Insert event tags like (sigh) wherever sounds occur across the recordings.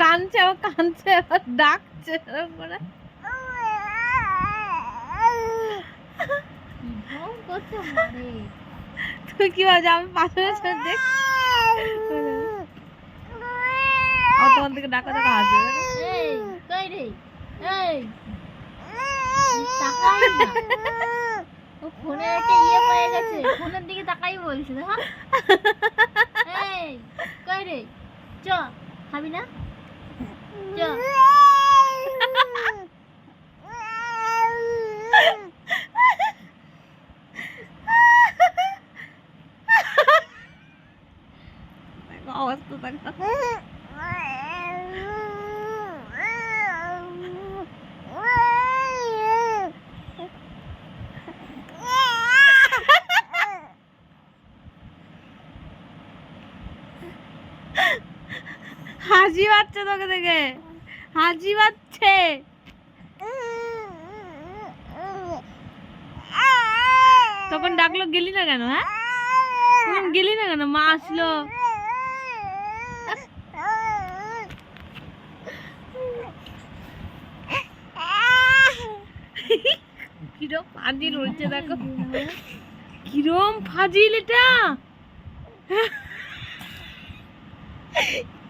কানছে আবার কানছে আবার ডাকছে করে মারে তুই কি ভাবছিস আমি পাশে বসে দেখ তোমার দিকে ডাকা ডাকা হাসবে। এই কই রে? এই। ফোনের দিকে তাকাই বলছে হ্যাঁ এই কই রে চ খাবি না চ অবস্থা দেখো হাসি পাচ্ছে তোকে দেখে। হাসি পাচ্ছে তখন ডাকলো, গেলি না কেন হ্যাঁ? তখন গেলি না কেন? মা আসলো। কিরম ফাজিল হচ্ছে দেখো। কিরম ফাজিল এটা।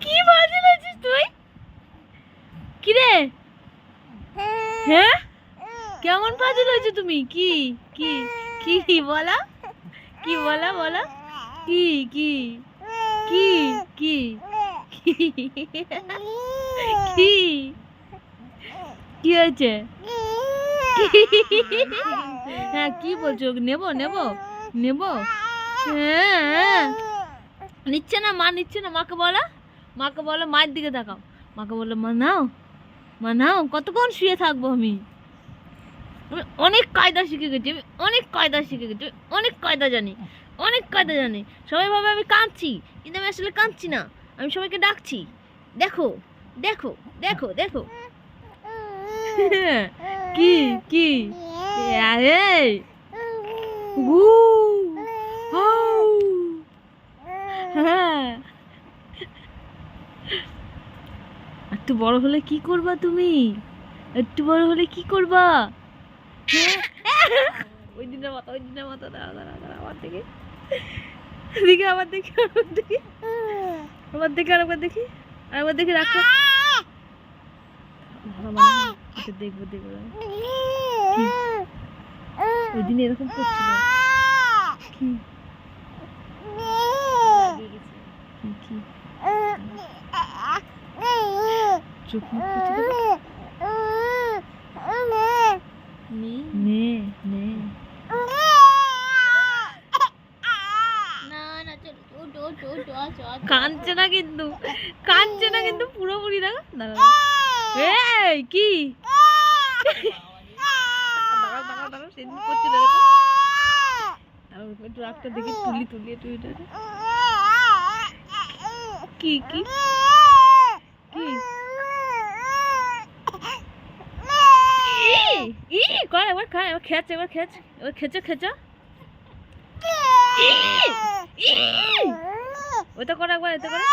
কি ফাজিল হয়েছিস তুই? কি রে হ্যাঁ? কেমন ফাজিল হয়েছে তুমি? কি? কি? কি? বলা? কি বলা বলা? কি? কি? কি? কি? কি? কি? হয়েছে? হ্যাঁ কি বলছো? নেব নেব নেব? হ্যাঁ। নিচ্ছে না মা নিচ্ছে না মাকে বলা। মাকে বলো মায়ের দিকে তাকাও। মাকে বলো মা নাও মা নাও কতক্ষণ শুয়ে থাকব আমি? আমি অনেক কায়দা শিখে গেছি আমি অনেক কায়দা শিখে গেছি অনেক কায়দা জানি অনেক কায়দা জানি। সবাই ভাবে আমি কাঁদছি কিন্তু আমি আসলে কাঁদছি না। আমি সবাইকে ডাকছি। দেখো দেখো দেখো দেখো। (laughs) কি কি? (laughs) গু (laughs) হ্যাঁ। একটু বড় হলে কি করবা তুমি? একটু বড় হলে কি করবা? হ্যাঁ? ওই দিনের মতো ওই দিনের মতো দাঁড়া দাঁড়া দাঁড়া আমার দেখি দেখি আবার দেখি আবার দেখি আরেকবার দেখি। আরেকবার দেখি রাখো ভালো মানে না। আচ্ছা, দেখব দেখব। ওই দিন এরকম করছিল। কি কি কি চোখ মুখ নে। নে না। কাঁদছে না কিন্তু। কাঁদছে না কিন্তু পুরোপুরি দেখো। এই কি? দাঁড়াও দাঁড়াও দেখো তুলি তুলি একটু। কি কি? কি? ই, ই কর একবার খা একবার খেচ এবার খেচ এবার খেচো খেচো। ওটা কর একবার এতে করো।